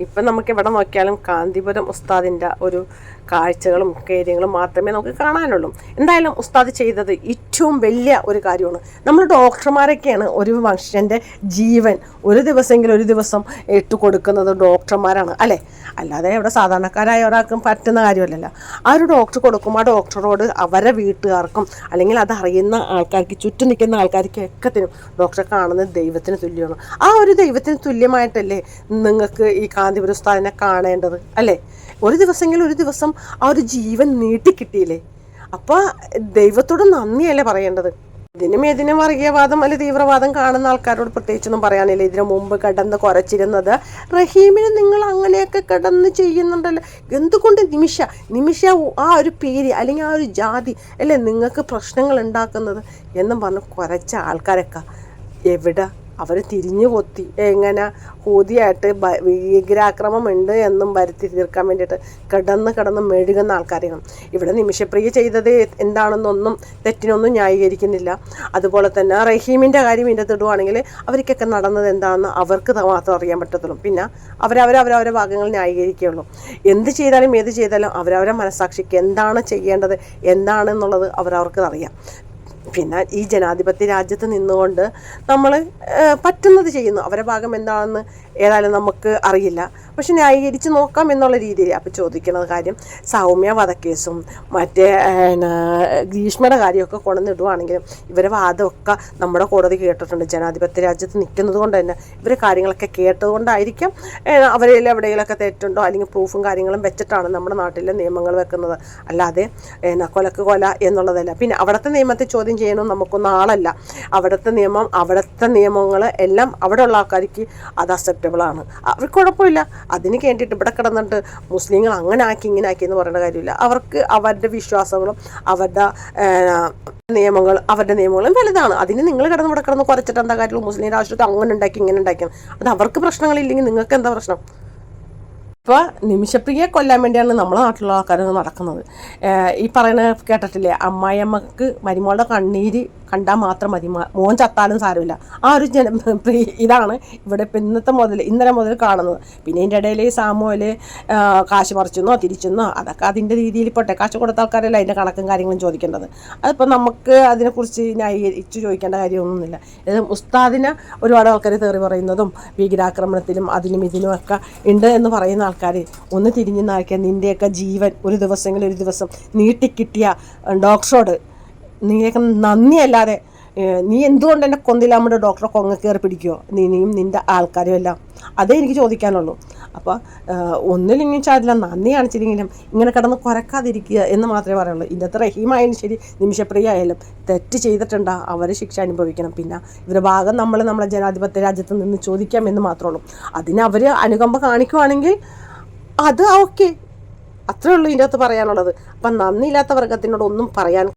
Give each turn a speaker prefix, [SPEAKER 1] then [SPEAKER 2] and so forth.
[SPEAKER 1] ഇപ്പം നമുക്ക് എവിടെ നോക്കിയാലും കാന്തിപുരം ഉസ്താദിന്റെ ഒരു കാഴ്ചകളും കാര്യങ്ങളും മാത്രമേ നമുക്ക് കാണാനുള്ളൂ. എന്തായാലും ഉസ്താദ് ചെയ്തത് ഏറ്റവും വലിയ ഒരു കാര്യമാണ്. നമ്മൾ ഡോക്ടർമാരൊക്കെയാണ് ഒരു മനുഷ്യന്റെ ജീവൻ. ഒരു ദിവസമെങ്കിലും ഒരു ദിവസം ഇട്ട് കൊടുക്കുന്നത് ഡോക്ടർമാരാണ് അല്ലേ? അല്ലാതെ ഇവിടെ സാധാരണക്കാരായ ഒരാൾക്കും പറ്റുന്ന കാര്യമല്ലല്ലോ. ആ ഒരു ഡോക്ടർ കൊടുക്കും ആ ഡോക്ടറോട് അവരെ വീട്ടുകാർക്കും അല്ലെങ്കിൽ അത് അറിയുന്ന ആൾക്കാർക്ക് ചുറ്റും നിൽക്കുന്ന ആൾക്കാർക്ക് ഒക്കെ ഡോക്ടറെ കാണുന്നത് ദൈവത്തിന് തുല്യമാണ്. ആ ഒരു ദൈവത്തിന് തുല്യമായിട്ടല്ലേ നിങ്ങൾക്ക് ഈ കാന്തിപുര ഉസ്താദിനെ കാണേണ്ടത് അല്ലേ? ഒരു ദിവസമെങ്കിലും ഒരു ദിവസം ആ ഒരു ജീവൻ നീട്ടിക്കിട്ടിയില്ലേ അപ്പോൾ ദൈവത്തോട് നന്ദിയല്ലേ പറയേണ്ടത്? ഇതിനും ഇതിനും വർഗീയവാദം അല്ലെ തീവ്രവാദം കാണുന്ന ആൾക്കാരോട് പ്രത്യേകിച്ചൊന്നും പറയാനില്ല? ഇതിനു മുമ്പ് കിടന്ന് കുറച്ചിരുന്നത് റഹീമിന് നിങ്ങൾ അങ്ങനെയൊക്കെ കിടന്ന് ചെയ്യുന്നുണ്ടല്ലോ. എന്തുകൊണ്ട് നിമിഷ നിമിഷ ആ ഒരു പേര് അല്ലെങ്കിൽ ആ ഒരു ജാതി അല്ലേ നിങ്ങൾക്ക് പ്രശ്നങ്ങൾ ഉണ്ടാക്കുന്നത് എന്നും പറഞ്ഞ് കുറച്ച ആൾക്കാരൊക്കെ എവിടെ അവർ തിരിഞ്ഞു കൊത്തി എങ്ങനെ? ഹൂതിയായിട്ട് ബ- ഭീകരാക്രമം ഉണ്ട് എന്നും വരുത്തി തീർക്കാൻ വേണ്ടിയിട്ട് കിടന്ന് കിടന്ന് മെഴുകുന്ന ആൾക്കാരെയാണ്. ഇവിടെ നിമിഷപ്രിയ ചെയ്തത് എന്താണെന്നൊന്നും തെറ്റിനൊന്നും ന്യായീകരിക്കുന്നില്ല. അതുപോലെ തന്നെ റഹീമിന്റെ കാര്യം ഇതിന്റെ ഇടുവാണെങ്കിൽ അവർക്കൊക്കെ നടന്നത് എന്താണെന്ന് അവർക്ക് മാത്രം അറിയാൻ പറ്റത്തുള്ളൂ. പിന്നെ അവരവരവരവരെ ഭാഗങ്ങൾ ന്യായീകരിക്കുകയുള്ളൂ. എന്ത് ചെയ്താലും ഏത് ചെയ്താലും അവരവരെ മനസ്സാക്ഷിക്ക് എന്താണ് ചെയ്യേണ്ടത് എന്താണെന്നുള്ളത് അവരവർക്ക് അറിയാം. പിന്നെ ഈ ജനാധിപത്യ രാജ്യത്ത് നിന്നുകൊണ്ട് നമ്മൾ പറ്റുന്നത് ചെയ്യുന്നു. അവരുടെ ഭാഗം എന്താണെന്ന് ഏതായാലും നമുക്ക് അറിയില്ല. പക്ഷെ ന്യായീകരിച്ച് നോക്കാം എന്നുള്ള രീതിയിൽ അപ്പോൾ ചോദിക്കുന്നത് കാര്യം സൗമ്യ വധക്കേസും മറ്റേ ഗ്രീഷ്മയുടെ കാര്യമൊക്കെ കൊണ്ടുവന്നിടുവാണെങ്കിലും ഇവരെ വാദമൊക്കെ നമ്മുടെ കോടതി കേട്ടിട്ടുണ്ട്. ജനാധിപത്യ രാജ്യത്ത് നിൽക്കുന്നത് കൊണ്ട് തന്നെ ഇവർ കാര്യങ്ങളൊക്കെ കേട്ടതുകൊണ്ടായിരിക്കാം അവരിൽ എവിടെയെങ്കിലുമൊക്കെ തെറ്റുണ്ടോ അല്ലെങ്കിൽ പ്രൂഫും കാര്യങ്ങളും വെച്ചിട്ടാണ് നമ്മുടെ നാട്ടിലെ നിയമങ്ങൾ വെക്കുന്നത്. അല്ലാതെ കൊലക്ക് കൊല എന്നുള്ളതല്ല. പിന്നെ അവിടുത്തെ നിയമത്തെ ചോദ്യം ചെയ്യണം നമുക്കൊന്നും ആളല്ല. അവിടുത്തെ നിയമം അവിടുത്തെ നിയമങ്ങൾ എല്ലാം അവിടെയുള്ള ആൾക്കാർക്ക് അത് അക്സെപ്റ്റബിൾ ആണ്. അവർക്ക് കുഴപ്പമില്ല. അതിന് കേണ്ടിയിട്ട് ഇവിടെ കിടന്നിട്ട് മുസ്ലിങ്ങൾ അങ്ങനെ ആക്കി ഇങ്ങനെ ആക്കി എന്ന് പറയേണ്ട കാര്യമില്ല. അവർക്ക് അവരുടെ വിശ്വാസങ്ങളും അവരുടെ നിയമങ്ങൾ അവരുടെ നിയമങ്ങളും വലുതാണ്. അതിന് നിങ്ങൾ കിടന്ന് ഇവിടെ കിടന്ന് കുറച്ചിട്ട് എന്താ കാര്യമുള്ളൂ മുസ്ലിം രാഷ്ട്രീയത്തെ അങ്ങനെ ഉണ്ടാക്കി ഇങ്ങനെ ഉണ്ടാക്കി. അത് അവർക്ക് പ്രശ്നങ്ങളില്ലെങ്കിൽ നിങ്ങൾക്ക് എന്താ പ്രശ്നം? ഇപ്പോൾ നിമിഷപ്രിയെ കൊല്ലാൻ വേണ്ടിയാണ് നമ്മളെ നാട്ടിലുള്ള ആൾക്കാർ നടക്കുന്നത്. ഈ പറയുന്ന കേട്ടിട്ടില്ലേ? അമ്മായിയമ്മക്ക് മരുമോളുടെ കണ്ണീര് കണ്ടാൽ മാത്രം മതി. മോൻ ചത്താലും സാരമില്ല. ആ ഒരു ജന ഇതാണ് ഇവിടെ ഇപ്പം ഇന്നത്തെ മുതൽ ഇന്നലെ മുതൽ കാണുന്നത്. പിന്നെ ഇതിന്റെ ഇടയിൽ ഈ സാമൂഹൽ കാശ് മറിച്ചെന്നോ തിരിച്ചെന്നോ അതൊക്കെ അതിന്റെ രീതിയിൽ പോട്ടെ കാശ് കൊടുത്ത ആൾക്കാരല്ല അതിന്റെ കണക്കും കാര്യങ്ങളും ചോദിക്കേണ്ടത്. അതിപ്പോൾ നമുക്ക് അതിനെക്കുറിച്ച് ന്യായീകരിച്ച് ചോദിക്കേണ്ട കാര്യമൊന്നുമില്ല. ഇത് ഉസ്താദിനെ ഒരുപാട് ആൾക്കാർ തെറി പറയുന്നതും ഭീകരാക്രമണത്തിലും അതിലും ഇതിലും ഒക്കെ ഉണ്ട് എന്ന് പറയുന്ന ആൾക്കാർ ഒന്ന് തിരിഞ്ഞു നാക്കിയാൽ നിന്റെയൊക്കെ ജീവൻ ഒരു ദിവസമെങ്കിലും ഒരു ദിവസം നീട്ടിക്കിട്ടിയ ഡോക്ടറോട് നീയൊക്കെ നന്ദിയല്ലാതെ നീ എന്തുകൊണ്ട് എന്നെ കൊന്നില്ല നമ്മുടെ ഡോക്ടറെ കൊങ്ങ കയറി പിടിക്കുമോ നീയും നിന്റെ ആൾക്കാരും എല്ലാം. അതേ എനിക്ക് ചോദിക്കാനുള്ളൂ. അപ്പോൾ ഒന്നില്ലെങ്കിൽ ചാരില്ല നന്ദി കാണിച്ചില്ലെങ്കിലും ഇങ്ങനെ കിടന്ന് കുരക്കാതിരിക്കുക എന്ന് മാത്രമേ പറയുള്ളൂ. ഇന്നത്തെ റഹീമായാലും ശരി നിമിഷപ്രിയ ആയാലും തെറ്റ് ചെയ്തിട്ടുണ്ടാ അവർ ശിക്ഷ അനുഭവിക്കണം. പിന്നെ ഇവരുടെ ഭാഗം നമ്മൾ നമ്മളെ ജനാധിപത്യ രാജ്യത്ത് നിന്ന് ചോദിക്കാം എന്ന് മാത്രമേ ഉള്ളൂ. അതിന് അവർ അനുകമ്പ കാണിക്കുവാണെങ്കിൽ അത് ഓക്കെ. അത്രേ ഉള്ളൂ ഇതിന്റെ അകത്ത് പറയാനുള്ളത്. അപ്പം നന്ദിയില്ലാത്ത വർഗത്തിനോട് ഒന്നും പറയാൻ